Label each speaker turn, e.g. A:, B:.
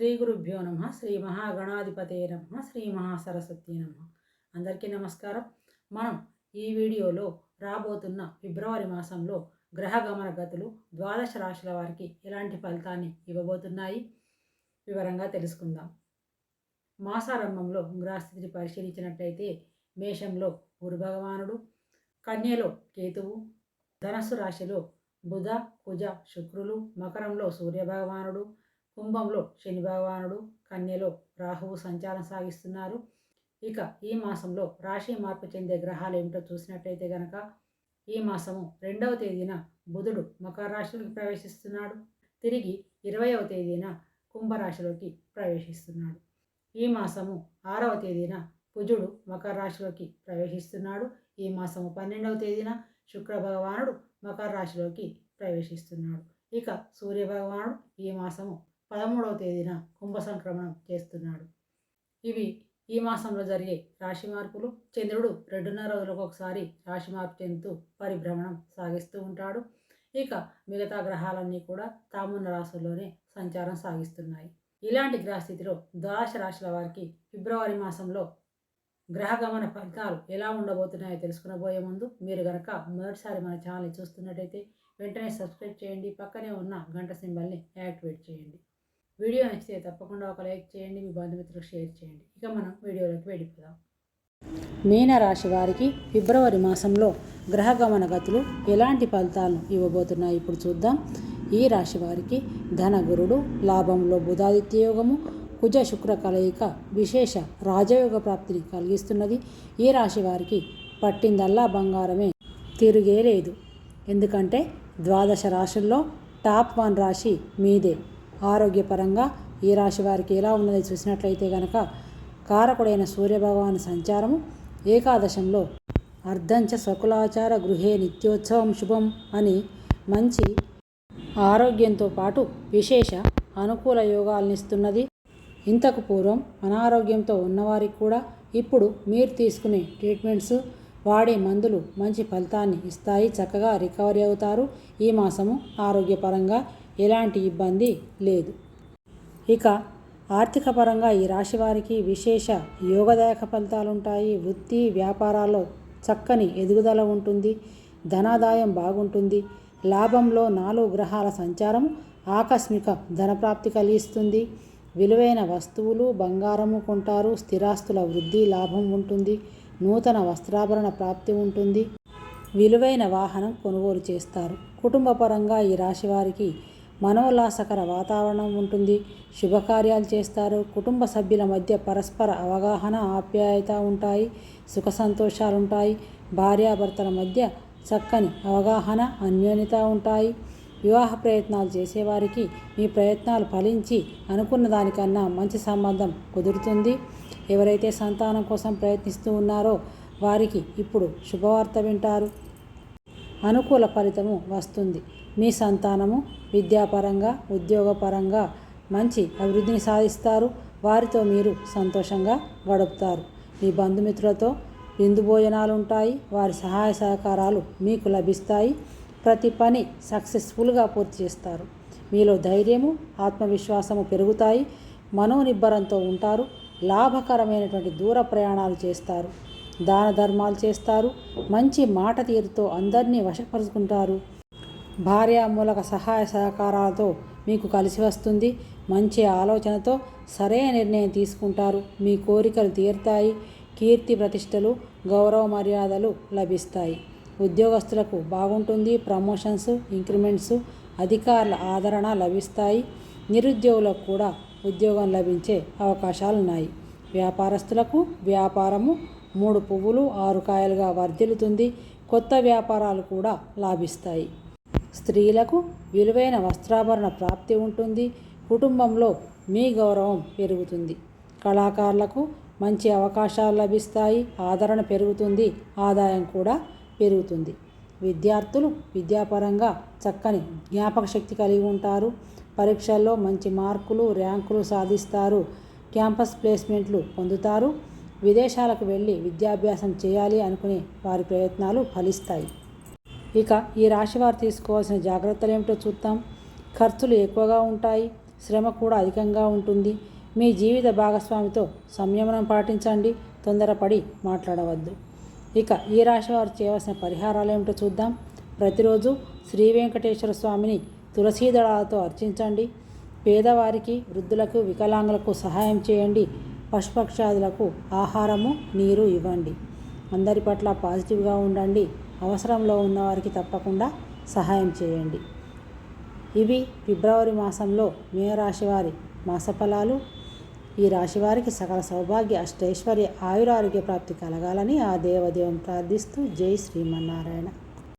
A: శ్రీ గురుభ్యో నమ శ్రీ మహాగణాధిపతే నమ శ్రీ మహాసరస్వతి నమ. అందరికీ నమస్కారం. మనం ఈ వీడియోలో రాబోతున్న ఫిబ్రవరి మాసంలో గ్రహ గమన గతులు ద్వాదశ రాశుల వారికి ఎలాంటి ఫలితాన్ని ఇవ్వబోతున్నాయి? వివరంగా తెలుసుకుందాం. మాసారంభంలో గ్రహస్థితిని పరిశీలించినట్లయితే మేషంలో గురు భగవానుడు కన్యలో కేతువు ధనస్సు రాశిలో బుధ కుజ శుక్రులు మకరంలో సూర్య భగవానుడు కుంభంలో శని భగవానుడు కన్యలో రాహువు సంచారం సాగిస్తున్నారు. ఇక ఈ మాసంలో రాశి మార్పు చెందే గ్రహాలు ఏమిటో చూసినట్లయితే గనక ఈ మాసము రెండవ తేదీన బుధుడు మకర రాశిలోకి ప్రవేశిస్తున్నాడు. తిరిగి ఇరవైవ తేదీన కుంభరాశిలోకి ప్రవేశిస్తున్నాడు. ఈ మాసము ఆరవ తేదీన కుజుడు మకర రాశిలోకి ప్రవేశిస్తున్నాడు. ఈ మాసము పన్నెండవ తేదీన శుక్ర భగవానుడు మకర రాశిలోకి ప్రవేశిస్తున్నాడు. ఇక సూర్య భగవానుడు ఈ మాసము పదమూడవ తేదీన కుంభ సంక్రమణం చేస్తున్నాడు. ఇవి ఈ మాసంలో జరిగే రాశి మార్పులు. చంద్రుడు రెండున్నర రోజులకు ఒకసారి రాశి మార్పు చెందుతూ పరిభ్రమణం సాగిస్తూ ఉంటాడు. ఇక మిగతా గ్రహాలన్నీ కూడా తామున్న రాశుల్లోనే సంచారం సాగిస్తున్నాయి. ఇలాంటి గ్రహస్థితిలో ద్వాదశ రాశుల వారికి ఫిబ్రవరి మాసంలో గ్రహగమన ఫలితాలు ఎలా ఉండబోతున్నాయో తెలుసుకునబోయే ముందు మీరు గనక మొదటిసారి మన ఛానల్ని చూస్తున్నట్టయితే వెంటనే సబ్స్క్రైబ్ చేయండి. పక్కనే ఉన్న గంట సింబల్ని యాక్టివేట్ చేయండి. వీడియో నచ్చితే తప్పకుండా ఒక లైక్ చేయండి మీ బంధుమిత్రులకు షేర్ చేయండి. ఇక మనం వీడియోలోకి వెళ్ళిపోదాం. మీనరాశి వారికి ఫిబ్రవరి మాసంలో గ్రహగమన గతులు ఎలాంటి ఫలితాలను ఇవ్వబోతున్నాయి ఇప్పుడు చూద్దాం. ఈ రాశి వారికి ధనగురుడు లాభంలో బుధాదిత్య యోగము కుజ శుక్ర కలయిక విశేష రాజయోగ ప్రాప్తిని కలిగిస్తున్నది. ఈ రాశి వారికి పట్టిందల్లా బంగారమే తిరిగే లేదు ఎందుకంటే ద్వాదశ రాశుల్లో టాప్ వన్ రాశి మీదే. ఆరోగ్యపరంగా ఈ రాశి వారికి ఎలా ఉన్నది చూసినట్లయితే గనక కారకుడైన సూర్యభగవాను సంచారము ఏకాదశంలో అర్ధంచ సకులాచార గృహే నిత్యోత్సవం శుభం అని మంచి ఆరోగ్యంతో పాటు విశేష అనుకూల యోగాలనిస్తున్నది ఇంతకు పూర్వం అనారోగ్యంతో ఉన్నవారికి కూడా ఇప్పుడు మీరు తీసుకునే ట్రీట్మెంట్స్ వాడే మందులు మంచి ఫలితాన్ని ఇస్తాయి చక్కగా రికవరీ అవుతారు. ఈ మాసము ఆరోగ్యపరంగా ఎలాంటి ఇబ్బంది లేదు. ఇక ఆర్థిక పరంగా ఈ రాశి వారికి విశేష యోగదాయక ఫలితాలుంటాయి. వృత్తి వ్యాపారాల్లో చక్కని ఎదుగుదల ఉంటుంది. ధనాదాయం బాగుంటుంది. లాభంలో నాలుగు గ్రహాల సంచారం ఆకస్మిక ధనప్రాప్తి కలిగిస్తుంది. విలువైన వస్తువులు బంగారము కొంటారు. స్థిరాస్తుల వృద్ధి లాభం ఉంటుంది. నూతన వస్త్రాభరణ ప్రాప్తి ఉంటుంది. విలువైన వాహనం కొనుగోలు చేస్తారు. కుటుంబపరంగా ఈ రాశి వారికి మనోల్లాసకర వాతావరణం ఉంటుంది. శుభకార్యాలు చేస్తారు. కుటుంబ సభ్యుల మధ్య పరస్పర అవగాహన ఆప్యాయత ఉంటాయి. సుఖ సంతోషాలు ఉంటాయి భార్యాభర్తల మధ్య చక్కని అవగాహన అన్యోన్యత ఉంటాయి. వివాహ ప్రయత్నాలు చేసేవారికి మీ ప్రయత్నాలు ఫలించి అనుకున్న దానికన్నా మంచి సంబంధం కుదురుతుంది. ఎవరైతే సంతానం కోసం ప్రయత్నిస్తూ ఉన్నారో వారికి ఇప్పుడు శుభవార్త వింటారు. అనుకూల ఫలితము వస్తుంది. మీ సంతానము విద్యాపరంగా ఉద్యోగపరంగా మంచి అభివృద్ధిని సాధిస్తారు. వారితో మీరు సంతోషంగా గడుపుతారు. మీ బంధుమిత్రులతో విందు భోజనాలు ఉంటాయి వారి సహాయ సహకారాలు మీకు లభిస్తాయి. ప్రతి పని సక్సెస్ఫుల్గా పూర్తి చేస్తారు. మీలో ధైర్యము ఆత్మవిశ్వాసము పెరుగుతాయి. మనోనిబ్బరంతో ఉంటారు. లాభకరమైనటువంటి దూర ప్రయాణాలు చేస్తారు. దాన ధర్మాలు చేస్తారు. మంచి మాట తీరుతో అందరినీ వశపరుచుకుంటారు. భార్యామూలక సహాయ సహకారాలతో మీకు కలిసి వస్తుంది. మంచి ఆలోచనతో సరైన నిర్ణయం తీసుకుంటారు. మీ కోరికలు తీరుతాయి. కీర్తి ప్రతిష్టలు గౌరవ మర్యాదలు లభిస్తాయి. ఉద్యోగస్తులకు బాగుంటుంది. ప్రమోషన్స్ ఇంక్రిమెంట్స్ అధికారుల ఆదరణ లభిస్తాయి. నిరుద్యోగులకు కూడా ఉద్యోగం లభించే అవకాశాలున్నాయి. వ్యాపారస్తులకు వ్యాపారము మూడు పువ్వులు ఆరు కాయలుగా వర్ధిల్లుతుంది. కొత్త వ్యాపారాలు కూడా లాభిస్తాయి. స్త్రీలకు విలువైన వస్త్రాభరణ ప్రాప్తి ఉంటుంది. కుటుంబంలో మీ గౌరవం పెరుగుతుంది. కళాకారులకు మంచి అవకాశాలు లభిస్తాయి. ఆదరణ పెరుగుతుంది. ఆదాయం కూడా పెరుగుతుంది. విద్యార్థులు విద్యాపరంగా చక్కని జ్ఞాపక శక్తి కలిగి ఉంటారు. పరీక్షల్లో మంచి మార్కులు ర్యాంకులు సాధిస్తారు. క్యాంపస్ ప్లేస్మెంట్లు పొందుతారు. విదేశాలకు వెళ్ళి విద్యాభ్యాసం చేయాలి అనుకునే వారి ప్రయత్నాలు ఫలిస్తాయి. ఇక ఈ రాశివారు తీసుకోవాల్సిన జాగ్రత్తలు ఏమిటో చూద్దాం. ఖర్చులు ఎక్కువగా ఉంటాయి శ్రమ కూడా అధికంగా ఉంటుంది. మీ జీవిత భాగస్వామితో సంయమనం పాటించండి తొందరపడి మాట్లాడవద్దు. ఇక ఈ రాశి వారు చేయవలసిన పరిహారాలు ఏమిటో చూద్దాం. ప్రతిరోజు శ్రీ వెంకటేశ్వర స్వామిని తులసీ దళాలతో అర్చించండి. పేదవారికి వృద్ధులకు వికలాంగులకు సహాయం చేయండి. పశుపక్షాదులకు ఆహారము నీరు ఇవ్వండి. అందరి పట్ల పాజిటివ్గా ఉండండి. అవసరంలో ఉన్నవారికి తప్పకుండా సహాయం చేయండి. ఇవి ఫిబ్రవరి మాసంలో మేరాశి వారి మాసఫలాలు. ఈ రాశివారికి సకల సౌభాగ్య అష్టైశ్వర్య ఆయురారోగ్య ప్రాప్తి కలగాలని ఆ దేవదేవం ప్రార్థిస్తూ జై శ్రీమన్నారాయణ.